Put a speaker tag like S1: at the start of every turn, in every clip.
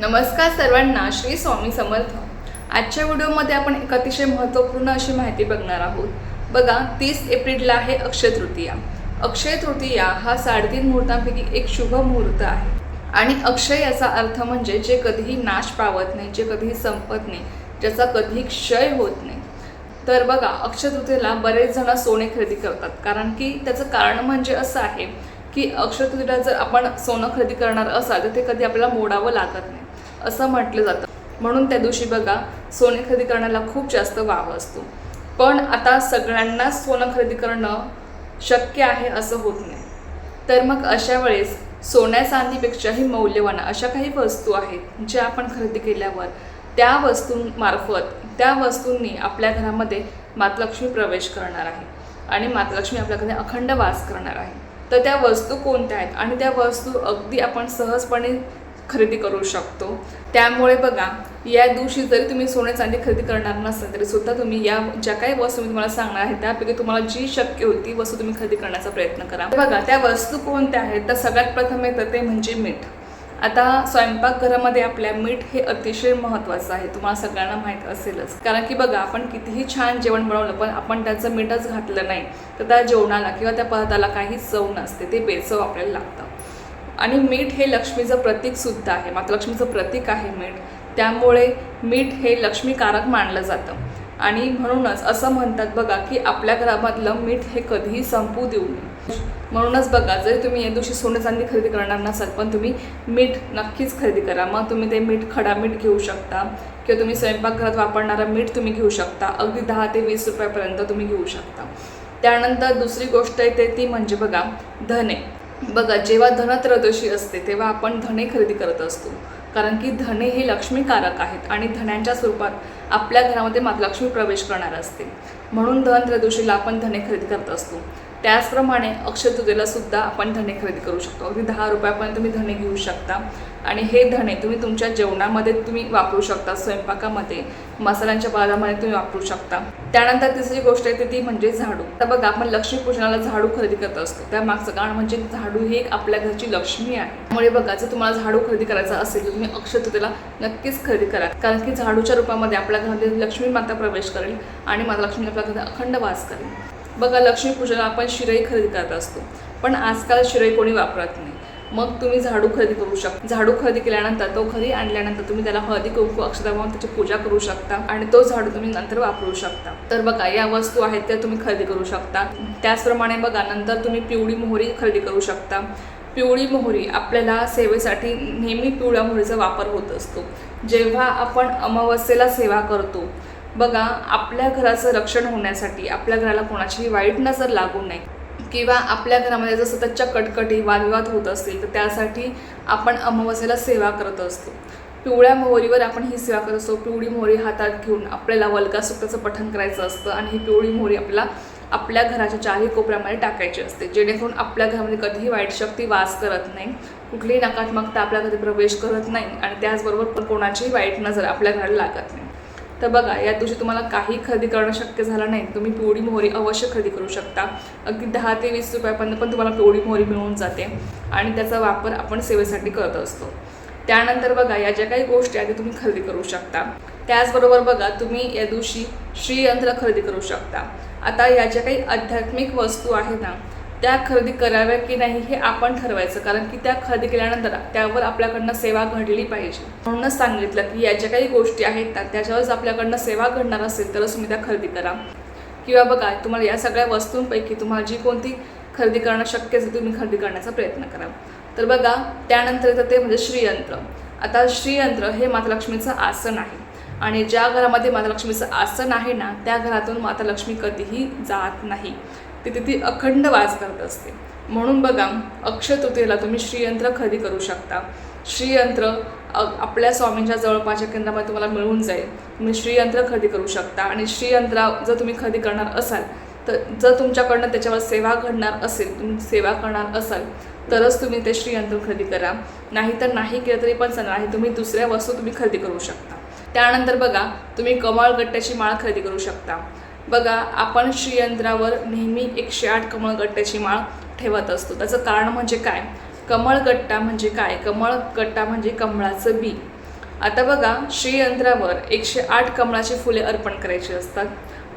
S1: नमस्कार सर्वांना श्री स्वामी समर्थ. आजच्या व्हिडिओमध्ये आपण एक अतिशय महत्त्वपूर्ण अशी माहिती बघणार आहोत. बघा तीस एप्रिलला आहे अक्षय तृतीया. अक्षय तृतीया हा साडेतीन मुहूर्तांपैकी एक शुभ मुहूर्त आहे. आणि अक्षय याचा अर्थ म्हणजे जे कधीही नाश पावत नाही जे कधीही संपत नाही ज्याचा कधीही क्षय होत नाही. तर बघा अक्षय तृतीयेला बरेच जण सोने खरेदी करतात. कारण की त्याचं कारण म्हणजे असं आहे की अक्षय तृतीयेला जर आपण सोनं खरेदी करणार असाल तर ते कधी आपल्याला मोडावं लागत नाही. असं म्हटलं जातं. म्हणून त्या दिवशी बघा सोने खरेदी करण्याला खूप जास्त वाव असतो. पण आता सगळ्यांनाच सोनं खरेदी करणं शक्य आहे असं होत नाही. तर मग अशा वेळेस सोन्या चांदीपेक्षाही मौल्यवान अशा काही वस्तू आहेत ज्या आपण खरेदी केल्यावर त्या वस्तूंमार्फत त्या वस्तूंनी आपल्या घरामध्ये मातलक्ष्मी प्रवेश करणार आहे. आणि मातलक्ष्मी आपल्या घरी अखंड वास करणार आहे. तर त्या वस्तू कोणत्या आहेत? आणि त्या वस्तू अगदी आपण सहजपणे खरेदी करू शकतो. त्यामुळे बघा या दिवशी जरी तुम्ही सोने चांदी खरेदी करणार नसाल तरी सुद्धा तुम्ही या ज्या काही वस्तू मी तुम्हाला सांगणार आहे त्यापैकी तुम्हाला जी शक्य होती वस्तू तुम्ही खरेदी करण्याचा प्रयत्न करा. बघा त्या वस्तू कोणत्या आहेत? तर सगळ्यात प्रथम येतं ते म्हणजे मीठ. आता स्वयंपाकघरामध्ये आपल्या मीठ हे अतिशय महत्त्वाचं आहे. तुम्हाला सगळ्यांना माहीत असेलच. कारण की बघा आपण कितीही छान जेवण बनवलं पण आपण त्याचं मीठच घातलं नाही तर त्या जेवणाला किंवा त्या पदार्थाला काहीच चव नसते. ते बेचव आपल्याला लागतं. आणि मीठ हे लक्ष्मीचं प्रतीक सुद्धा आहे. मात्र लक्ष्मीचं प्रतीक आहे मीठ. त्यामुळे मीठ हे लक्ष्मीकारक मानलं जातं. आणि म्हणूनच असं म्हणतात बघा की आपल्या घरामधलं मीठ हे कधीही संपू देऊ नये. म्हणूनच बघा जरी तुम्ही या दिवशी सोने चांदी खरेदी करणार नसाल पण तुम्ही मीठ नक्कीच खरेदी करा. मग तुम्ही ते मीठ खडा मीठ घेऊ शकता. किंवा तुम्ही स्वयंपाकघरात वापरणारं मीठ तुम्ही घेऊ शकता. अगदी दहा ते वीस रुपयापर्यंत तुम्ही घेऊ शकता. त्यानंतर दुसरी गोष्ट येते ती म्हणजे बघा धने. बघा जेव्हा धनत्रयोदशी असते तेव्हा आपण धने खरेदी करत असतो. कारण की धने हे लक्ष्मीकारक आहेत आणि धन्यांच्या स्वरूपात आपल्या घरामध्ये लक्ष्मी प्रवेश करणार असते. म्हणून धनत्रयोदशीला आपण धने खरेदी करत असतो. त्याचप्रमाणे अक्षय सुद्धा आपण धने खरेदी करू शकतो. अगदी दहा रुपयापर्यंत तुम्ही धने घेऊ शकता. आणि हे धने तुम्ही तुमच्या जेवणामध्ये तुम्ही वापरू शकता स्वयंपाकामध्ये मसाल्यांच्या बाजामध्ये तुम्ही वापरू शकता. त्यानंतर तिसरी गोष्ट येते ती म्हणजे झाडू. तर बघा आपण लक्ष्मीपूजनाला झाडू खरेदी करत असतो. त्या मागचं कारण म्हणजे झाडू ही एक आपल्या घरची लक्ष्मी आहे. त्यामुळे बघा जर तुम्हाला झाडू खरेदी करायचा असेल तर तुम्ही अक्षय नक्कीच खरेदी करा. कारण की झाडूच्या रूपामध्ये आपल्या घरामध्ये लक्ष्मी माता प्रवेश करेल आणि माता लक्ष्मी आपल्या घरात अखंड वास करेल. बघा लक्ष्मीपूजनाला आपण शिराई खरेदी करत असतो. पण आजकाल शिराई कोणी वापरत नाही. मग तुम्ही झाडू खरेदी करू शकता झाडू खरेदी केल्यानंतर तो घरी आणल्यानंतर तुम्ही त्याला हळदी कुंकू अक्षता त्याची पूजा करू शकता आणि तो झाडू तुम्ही नंतर वापरू शकता. तर बघा या वस्तू आहेत त्या तुम्ही खरेदी करू शकता. त्याचप्रमाणे बघा नंतर तुम्ही पिवळी मोहरी खरेदी करू शकता. पिवळी मोहरी आपल्याला सेवेसाठी नेहमी पिवळ्या मोहरीचा वापर होत असतो. जेव्हा आपण अमावस्येला सेवा करतो बघा आपल्या घराचं रक्षण होण्यासाठी आपल्या घराला कोणाचीही वाईट नजर लागू नये. किंवा आपल्या घरामध्ये जर सततच्या कटकटी वादविवाद होत असतील तर त्यासाठी आपण अमावस्येला सेवा करत असतो. पिवळ्या मोहरीवर आपण ही सेवा करत असतो. पिवळी मोहरी हातात घेऊन आपल्याला वल्गा सुक्ताचं पठण करायचं असतं आणि ही पिवळी मोहरी आपल्याला आपल्या घराच्या चारही कोपऱ्यामध्ये टाकायची असते. जेणेकरून आपल्या घरामध्ये कधीही वाईट शक्ती वास करत नाही. कुठलीही नकारात्मकता आपल्या घरी प्रवेश करत नाही आणि त्याचबरोबर कोणाचीही वाईट नजर आपल्या घराला लागत नाही. तर बघा या दिवशी तुम्हाला काही खरेदी करणं शक्य झालं नाही. तुम्ही पिवळी मोहरी अवश्य खरेदी करू शकता. अगदी दहा ते वीस रुपयापर्यंत पण तुम्हाला पिवळी मोहरी मिळून जाते आणि त्याचा वापर आपण सेवेसाठी करत असतो. त्यानंतर बघा या ज्या काही गोष्टी आहेत तुम्ही खरेदी करू शकता. त्याचबरोबर बघा तुम्ही या दिवशी श्रीयंत्र खरेदी करू शकता. आता या ज्या काही आध्यात्मिक वस्तू आहेत ना त्या खरेदी कराव्या की नाही हे आपण ठरवायचं. कारण की त्या खरेदी केल्यानंतर त्यावर आपल्याकडनं सेवा घडली पाहिजे. म्हणूनच सांगितलं की या ज्या काही गोष्टी आहेत ना त्याच्यावरच आपल्याकडनं सेवा घडणार असेल तरच तुम्ही त्या खरेदी करा. किंवा बघा तुम्हाला या सगळ्या वस्तूंपैकी तुम्हाला जी कोणती खरेदी करणं शक्य असेल तुम्ही खरेदी करण्याचा प्रयत्न करा. तर बघा त्यानंतर येतं ते म्हणजे श्रीयंत्र. आता श्रीयंत्र हे माता लक्ष्मीचं आसन आहे. आणि ज्या घरामध्ये माता लक्ष्मीचं आसन आहे ना त्या घरातून माता लक्ष्मी कधीही जात नाही. ती तिथे अखंड वास करत असते. म्हणून बघा अक्षय तृतीयेला तुम्ही श्रीयंत्र खरेदी करू शकता. श्रीयंत्र आपल्या स्वामींच्या जवळपासच्या केंद्रामध्ये तुम्हाला मिळून जाईल. तुम्ही श्रीयंत्र खरेदी करू शकता. आणि श्रीयंत्र जर तुम्ही खरेदी करणार असाल तर जर तुमच्याकडनं त्याच्यावर सेवा घडणार असेल तुम्ही सेवा करणार असाल तरच तुम्ही ते श्रीयंत्र खरेदी करा. नाहीतर नाही केलं तरी पण चालणार आहे तुम्ही दुसऱ्या वस्तू तुम्ही खरेदी करू शकता. त्यानंतर बघा तुम्ही कमळ गट्ट्याची माळ खरेदी करू शकता. बघा आपण श्रीयंत्रावर नेहमी एकशे आठ कमळगट्ट्याची माळ ठेवत असतो. त्याचं कारण म्हणजे काय? कमळगट्टा म्हणजे काय? कमळगट्टा म्हणजे कमळाचं बी. आता बघा श्रीयंत्रावर एकशे आठ कमळाची फुले अर्पण करायची असतात.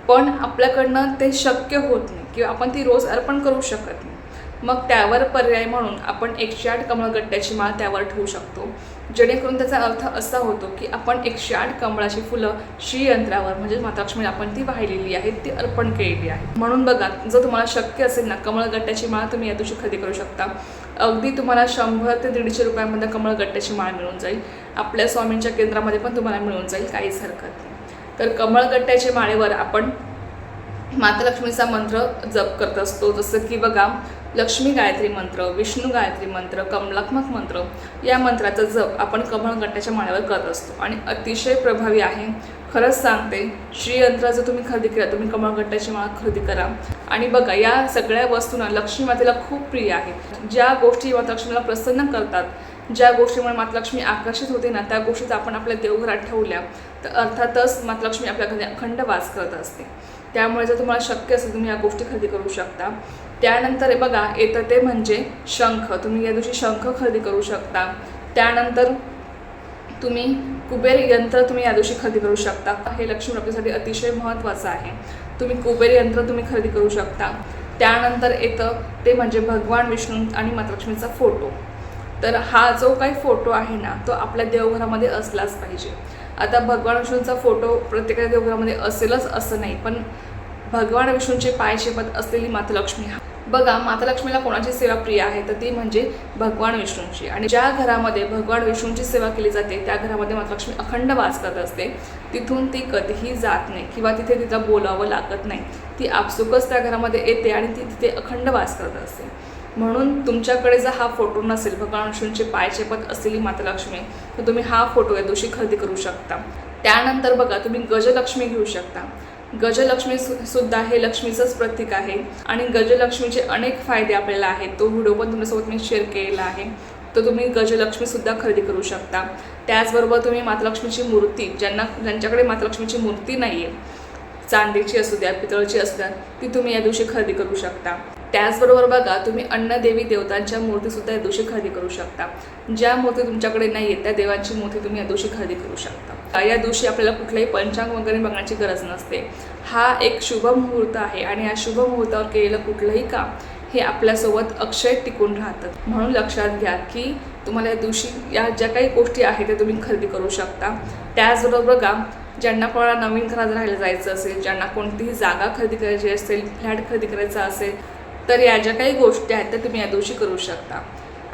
S1: पण आपल्याकडनं ते शक्य होत नाही किंवा आपण ती रोज अर्पण करू शकत नाही. मग त्यावर पर्याय म्हणून आपण एकशे आठ कमळगट्ट्याची माळ त्यावर ठेवू शकतो. जेणेकरून त्याचा अर्थ असा होतो की आपण एकशे आठ कमळाची फुलं श्रीयंत्रावर म्हणजे मातालक्ष्मीला आपण ती वाहिलेली आहेत ती अर्पण केलेली आहे म्हणून बघा जर तुम्हाला शक्य असेल ना कमळगट्ट्याची माळ तुम्ही या दिवशी खरेदी करू शकता. अगदी तुम्हाला शंभर ते दीडशे रुपयामध्ये कमळगट्ट्याची माळ मिळून जाईल. आपल्या स्वामींच्या केंद्रामध्ये पण तुम्हाला मिळून जाईल काहीच हरकत नाही. तर कमळगट्ट्याच्या माळेवर आपण माता लक्ष्मीचा मंत्र जप करत असतो. जसं की बघा लक्ष्मी गायत्री मंत्र विष्णू गायत्री मंत्र कमलात्मक मंत्र या मंत्राचा जप आपण कमळगट्ट्याच्या माळ्यावर करत असतो. आणि अतिशय प्रभावी आहे. खरंच सांगते श्रीयंत्र जर तुम्ही खरेदी केला तुम्ही कमळगट्ट्याची माळ खरेदी करा. आणि बघा या सगळ्या वस्तूंना लक्ष्मी मातेला खूप प्रिय आहे. ज्या गोष्टी माता लक्ष्मीला प्रसन्न करतात ज्या गोष्टीमुळे माता लक्ष्मी आकर्षित होते ना त्या गोष्टी आपण आपल्या देवघरात ठेवल्या तर अर्थातच माता लक्ष्मी आपल्या घरी अखंड वास करत असते. त्यामुळे जर तुम्हाला शक्य असेल तुम्ही या गोष्टी खरेदी करू शकता. त्यानंतर हे बघा येतं ते म्हणजे शंख. तुम्ही या दिवशी शंख खरेदी करू शकता. त्यानंतर तुम्ही कुबेर यंत्र तुम्ही या दिवशी खरेदी करू शकता. हे लक्ष्मी प्राप्तीसाठी अतिशय महत्त्वाचं आहे. तुम्ही कुबेर यंत्र तुम्ही खरेदी करू शकता. त्यानंतर येतं ते म्हणजे भगवान विष्णू आणि मातलक्ष्मीचा फोटो. तर हा जो काही फोटो आहे ना तो आपल्या देवघरामध्ये असलाच पाहिजे. आता भगवान विष्णूंचा फोटो प्रत्येकाच्या देवघरामध्ये असेलच असं नाही पण भगवान विष्णूंचे पाय शेपत असलेली मातलक्ष्मी बघा माता लक्ष्मीला कोणाची सेवा प्रिय आहे तर ती म्हणजे भगवान विष्णूंची. आणि ज्या घरामध्ये भगवान विष्णूंची सेवा केली जाते त्या घरामध्ये माता लक्ष्मी अखंड वास करत असते. तिथून ती कधीही जात नाही किंवा तिथे तिला बोलावं लागत नाही. ती आपसुकच त्या घरामध्ये येते आणि ती तिथे अखंड वास करत असते. म्हणून तुमच्याकडे जर हा फोटो नसेल भगवान विष्णूंचे पाय चेपत असलेली माता लक्ष्मी तर तुम्ही हा फोटो या दिवशी खरेदी करू शकता. त्यानंतर बघा तुम्ही गजलक्ष्मी घेऊ शकता. गजलक्ष्मी सु सुद्धा हे लक्ष्मीचंच प्रतीक आहे. आणि गजलक्ष्मीचे अनेक फायदे आपल्याला आहेत. तो व्हिडिओ पण तुमच्यासोबत मी शेअर केलेला आहे. तर तुम्ही गजलक्ष्मीसुद्धा खरेदी करू शकता. त्याचबरोबर तुम्ही मातलक्ष्मीची मूर्ती ज्यांना ज्यांच्याकडे मातलक्ष्मीची मूर्ती नाही आहे चांदीची असू द्या पितळची असू द्या ती तुम्ही या दिवशी खरेदी करू शकता. त्याचबरोबर बघा तुम्ही अन्नदेवी देवतांच्या मूर्तीसुद्धा या दिवशी खरेदी करू शकता. ज्या मूर्ती तुमच्याकडे नाही आहेत त्या देवांची मूर्ती तुम्ही या दिवशी खरेदी करू शकता. या दिवशी आपल्याला कुठलंही पंचांग वगैरे बघण्याची गरज नसते. हा एक शुभ मुहूर्त आहे आणि या शुभ मुहूर्तावर केलेलं कुठलंही काम हे आपल्यासोबत अक्षय टिकून राहतं. म्हणून लक्षात घ्या की तुम्हाला या दिवशी या ज्या काही गोष्टी आहेत त्या तुम्ही खरेदी करू शकता. त्याचबरोबर बघा ज्यांना कोणाला नवीन घरात राहायला जायचं असेल ज्यांना कोणतीही जागा खरेदी करायची असेल फ्लॅट खरेदी करायचा असेल तर या ज्या काही गोष्टी आहेत त्या तुम्ही या दिवशी करू शकता.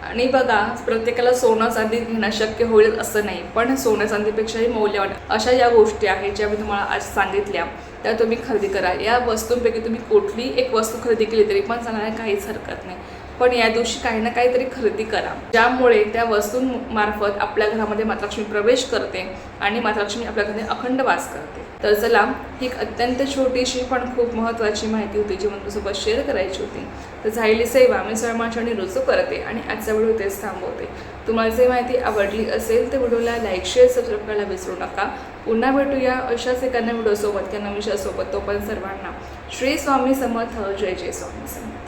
S1: आणि बघा प्रत्येकाला सोनं चांदी घेणं शक्य होईल असं नाही पण सोनं चांदीपेक्षाही मौल्यवान अशा ज्या गोष्टी आहेत ज्या मी तुम्हाला आज सांगितल्या. त्या तुम्ही खरेदी करा. या वस्तूंपैकी तुम्ही कुठली एक वस्तू खरेदी केली तरी पण सांगायला काहीच हरकत नाही. पण या दिवशी काही ना काहीतरी खरेदी करा. ज्यामुळे त्या वस्तूंमार्फत आपल्या घरामध्ये मातालक्ष्मी प्रवेश करते आणि मातालक्ष्मी आपल्या घरी अखंड वास करते. तर चला ही एक अत्यंत छोटीशी पण खूप महत्त्वाची माहिती होती जी मला तुझ्यासोबत शेअर करायची होती. तर झालेली सेवा मी सर्वांच्यानी रुजू करते आणि आजचा व्हिडिओ तेच थांबवते. तुम्हाला जे माहिती आवडली असेल तर व्हिडिओला लाईक शेअर सबस्क्राईब करायला विसरू नका. पुन्हा भेटूया अशाच एखाद्या व्हिडिओसोबत किंवा विषयासोबत पण सर्वांना श्री स्वामी समर्थ. जय जय स्वामी समर्थ.